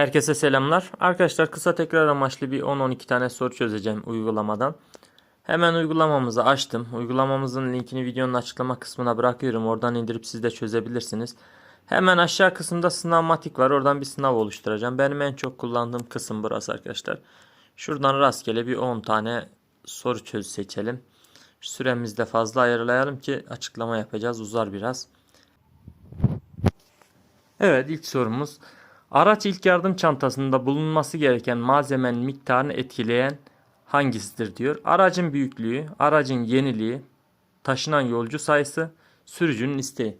Herkese selamlar. Arkadaşlar kısa tekrar amaçlı bir 10-12 tane soru çözeceğim uygulamadan. Hemen uygulamamızı açtım. Uygulamamızın linkini videonun açıklama kısmına bırakıyorum. Oradan indirip siz de çözebilirsiniz. Hemen aşağı kısımda sınavmatik var. Oradan bir sınav oluşturacağım. Benim en çok kullandığım kısım burası arkadaşlar. Şuradan rastgele bir 10 tane soru çöz seçelim. Süremizi de fazla ayarlayalım ki açıklama yapacağız. Uzar biraz. Evet ilk sorumuz. Araç ilk yardım çantasında bulunması gereken malzemenin miktarını etkileyen hangisidir diyor. Aracın büyüklüğü, aracın yeniliği, taşınan yolcu sayısı, sürücünün isteği.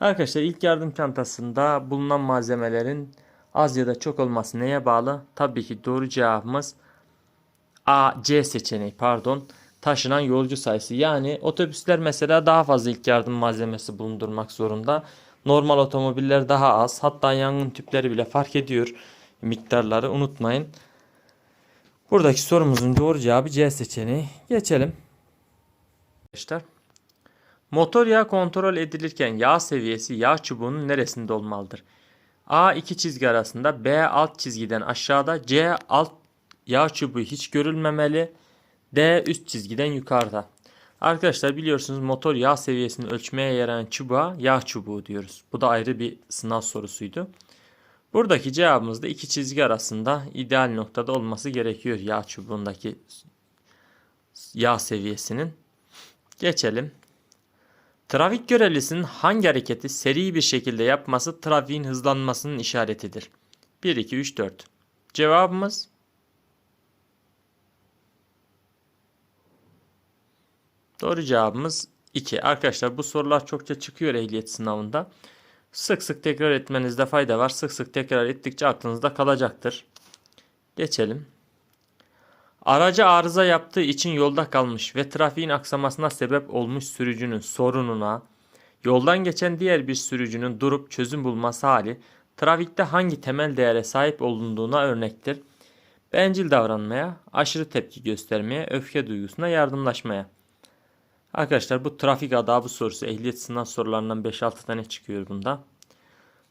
Arkadaşlar ilk yardım çantasında bulunan malzemelerin az ya da çok olması neye bağlı? Tabii ki doğru cevabımız A, C seçeneği pardon. Taşınan yolcu sayısı. Yani otobüsler mesela daha fazla ilk yardım malzemesi bulundurmak zorunda. Normal otomobiller daha az. Hatta yangın tüpleri bile fark ediyor miktarları unutmayın. Buradaki sorumuzun doğru cevabı C seçeneği. Geçelim. Arkadaşlar. Motor yağı kontrol edilirken yağ seviyesi yağ çubuğunun neresinde olmalıdır? A iki çizgi arasında, B alt çizgiden aşağıda, C alt yağ çubuğu hiç görülmemeli, D üst çizgiden yukarıda. Arkadaşlar biliyorsunuz motor yağ seviyesini ölçmeye yarayan çubuğa yağ çubuğu diyoruz. Bu da ayrı bir sınav sorusuydu. Buradaki cevabımız da iki çizgi arasında ideal noktada olması gerekiyor yağ çubuğundaki yağ seviyesinin. Geçelim. Trafik görevlisinin hangi hareketi seri bir şekilde yapması trafiğin hızlanmasının işaretidir? 1, 2, 3, 4. Cevabımız Doğru cevabımız 2. Arkadaşlar bu sorular çokça çıkıyor ehliyet sınavında. Sık sık tekrar etmenizde fayda var. Sık sık tekrar ettikçe aklınızda kalacaktır. Geçelim. Aracı arıza yaptığı için yolda kalmış ve trafiğin aksamasına sebep olmuş sürücünün sorununa yoldan geçen diğer bir sürücünün durup çözüm bulması hali trafikte hangi temel değere sahip olunduğuna örnektir. Bencil davranmaya, aşırı tepki göstermeye, öfke duygusuna yardımlaşmaya. Arkadaşlar bu trafik adabı sorusu ehliyet sınav sorularından 5-6 tane çıkıyor bunda.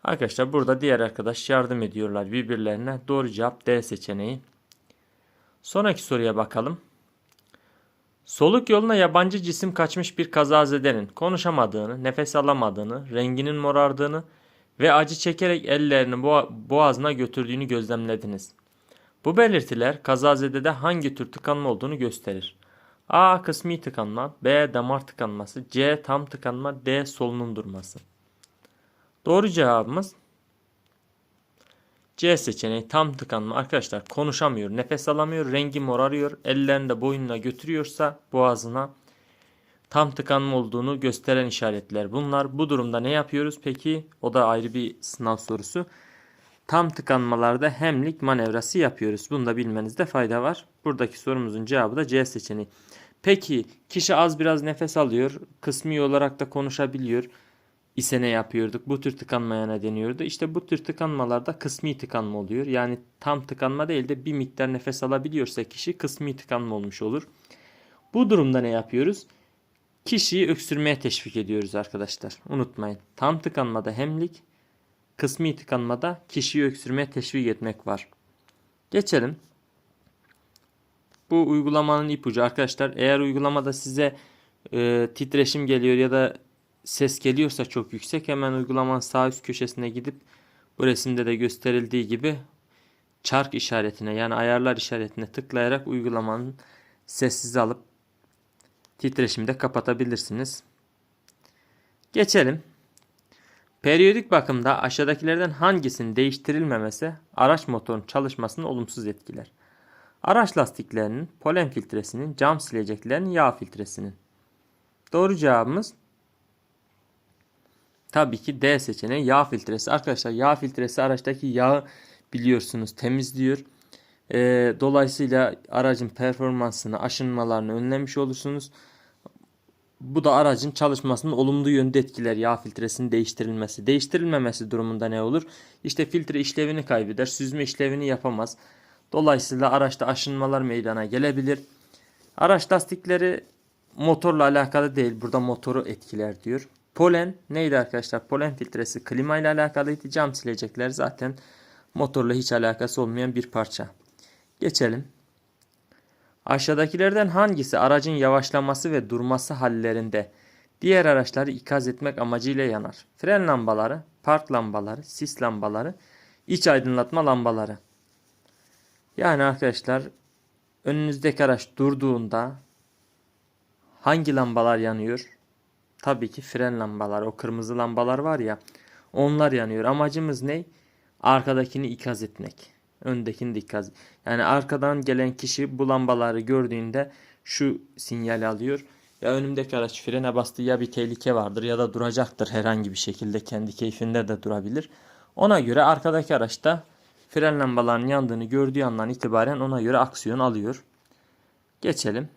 Arkadaşlar burada diğer arkadaş yardım ediyorlar birbirlerine. Doğru cevap D seçeneği. Sonraki soruya bakalım. Soluk yoluna yabancı cisim kaçmış bir kazazedenin konuşamadığını, nefes alamadığını, renginin morardığını ve acı çekerek ellerini boğa- boğazına götürdüğünü gözlemlediniz. Bu belirtiler kazazedede hangi tür tıkanma olduğunu gösterir. A. Kısmi tıkanma. B. Damar tıkanması. C. Tam tıkanma. D. Solunum durması. Doğru cevabımız C seçeneği tam tıkanma. Arkadaşlar konuşamıyor, nefes alamıyor, rengi morarıyor, ellerini de boynuna götürüyorsa boğazına tam tıkanma olduğunu gösteren işaretler bunlar. Bu durumda ne yapıyoruz peki? O da ayrı bir sınav sorusu. Tam tıkanmalarda hemlik manevrası yapıyoruz. Bunu da bilmenizde fayda var. Buradaki sorumuzun cevabı da C seçeneği. Peki kişi az biraz nefes alıyor, kısmi olarak da konuşabiliyor ise ne yapıyorduk? Bu tür tıkanmaya ne deniyordu? İşte bu tür tıkanmalarda kısmi tıkanma oluyor. Yani tam tıkanma değil de bir miktar nefes alabiliyorsa kişi kısmi tıkanma olmuş olur. Bu durumda ne yapıyoruz? Kişiyi öksürmeye teşvik ediyoruz arkadaşlar. Unutmayın. Tam tıkanmada hemlik, kısmi tıkanmada kişiyi öksürmeye teşvik etmek var. Geçelim. Bu uygulamanın ipucu arkadaşlar. Eğer uygulamada size e, titreşim geliyor ya da ses geliyorsa çok yüksek hemen uygulamanın sağ üst köşesine gidip bu resimde de gösterildiği gibi çark işaretine yani ayarlar işaretine tıklayarak uygulamanın sessiz alıp titreşimi de kapatabilirsiniz. Geçelim. Periyodik bakımda aşağıdakilerden hangisinin değiştirilmemesi araç motorun çalışmasını olumsuz etkiler? Araç lastiklerinin, polen filtresinin, cam sileceklerinin, yağ filtresinin. Doğru cevabımız Tabii ki D seçeneği yağ filtresi. Arkadaşlar yağ filtresi araçtaki yağı biliyorsunuz temizliyor. Ee, dolayısıyla aracın performansını, aşınmalarını önlemiş olursunuz. Bu da aracın çalışmasını olumlu yönde etkiler yağ filtresinin değiştirilmesi. Değiştirilmemesi durumunda ne olur? İşte filtre işlevini kaybeder, süzme işlevini yapamaz. Dolayısıyla araçta aşınmalar meydana gelebilir. Araç lastikleri motorla alakalı değil. Burada motoru etkiler diyor. Polen neydi arkadaşlar? Polen filtresi klima ile alakalıydı. Cam silecekler zaten Motorla hiç alakası olmayan bir parça. Geçelim. Aşağıdakilerden hangisi aracın yavaşlaması ve durması hallerinde diğer araçları ikaz etmek amacıyla yanar? Fren lambaları, park lambaları, sis lambaları, iç aydınlatma lambaları. Yani arkadaşlar önünüzdeki araç durduğunda hangi lambalar yanıyor? Tabii ki fren lambaları, o kırmızı lambalar var ya onlar yanıyor. Amacımız ne? Arkadakini ikaz etmek. Öndekini de ikaz. Yani arkadan gelen kişi bu lambaları gördüğünde şu sinyal alıyor. Ya önümdeki araç frene bastı ya bir tehlike vardır ya da duracaktır herhangi bir şekilde kendi keyfinde de durabilir. Ona göre arkadaki araçta fren lambalarının yandığını gördüğü andan itibaren ona göre aksiyon alıyor. Geçelim.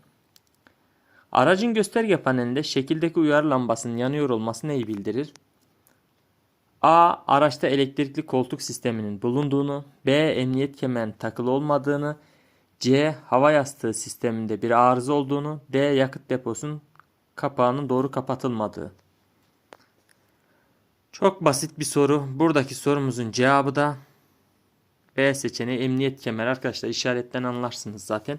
Aracın gösterge panelinde şekildeki uyarı lambasının yanıyor olması neyi bildirir? A. Araçta elektrikli koltuk sisteminin bulunduğunu. B. Emniyet kemerinin takılı olmadığını. C. Hava yastığı sisteminde bir arıza olduğunu. D. Yakıt deposunun kapağının doğru kapatılmadığı. Çok basit bir soru. Buradaki sorumuzun cevabı da B seçeneği emniyet kemeri arkadaşlar işaretten anlarsınız zaten.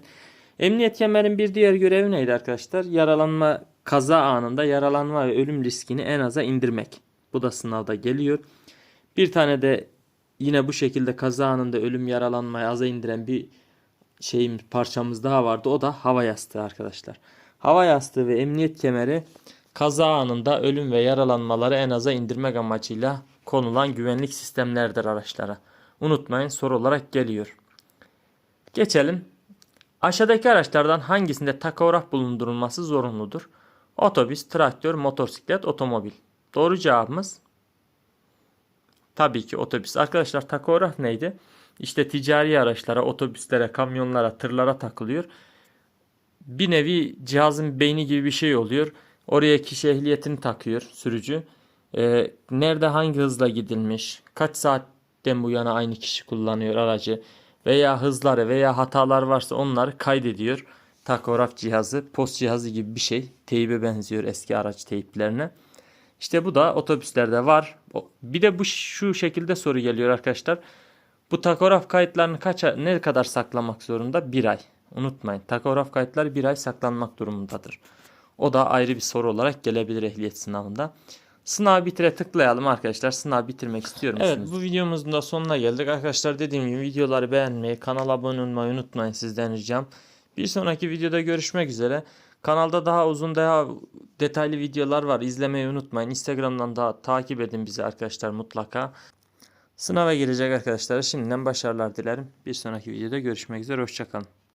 Emniyet kemerin bir diğer görevi neydi arkadaşlar? Yaralanma kaza anında yaralanma ve ölüm riskini en aza indirmek. Bu da sınavda geliyor. Bir tane de yine bu şekilde kaza anında ölüm yaralanmayı aza indiren bir şeyimiz parçamız daha vardı. O da hava yastığı arkadaşlar. Hava yastığı ve emniyet kemeri kaza anında ölüm ve yaralanmaları en aza indirmek amacıyla konulan güvenlik sistemlerdir araçlara. Unutmayın soru olarak geliyor. Geçelim. Aşağıdaki araçlardan hangisinde takograf bulundurulması zorunludur? Otobüs, traktör, motosiklet, otomobil. Doğru cevabımız tabii ki otobüs. Arkadaşlar takograf neydi? İşte ticari araçlara, otobüslere, kamyonlara, tırlara takılıyor. Bir nevi cihazın beyni gibi bir şey oluyor. Oraya kişi ehliyetini takıyor sürücü. Ee, nerede hangi hızla gidilmiş, kaç saatten bu yana aynı kişi kullanıyor aracı veya hızları veya hatalar varsa onları kaydediyor. Takograf cihazı, post cihazı gibi bir şey. Teybe benziyor eski araç teyplerine. İşte bu da otobüslerde var. Bir de bu şu şekilde soru geliyor arkadaşlar. Bu takograf kayıtlarını kaç ne kadar saklamak zorunda? Bir ay. Unutmayın. Takograf kayıtları bir ay saklanmak durumundadır. O da ayrı bir soru olarak gelebilir ehliyet sınavında. Sınav bitire tıklayalım arkadaşlar. Sınav bitirmek istiyor musunuz? Evet bu videomuzun da sonuna geldik. Arkadaşlar dediğim gibi videoları beğenmeyi, kanala abone olmayı unutmayın sizden ricam. Bir sonraki videoda görüşmek üzere. Kanalda daha uzun daha detaylı videolar var. İzlemeyi unutmayın. Instagram'dan da takip edin bizi arkadaşlar mutlaka. Sınava girecek arkadaşlara şimdiden başarılar dilerim. Bir sonraki videoda görüşmek üzere. Hoşçakalın.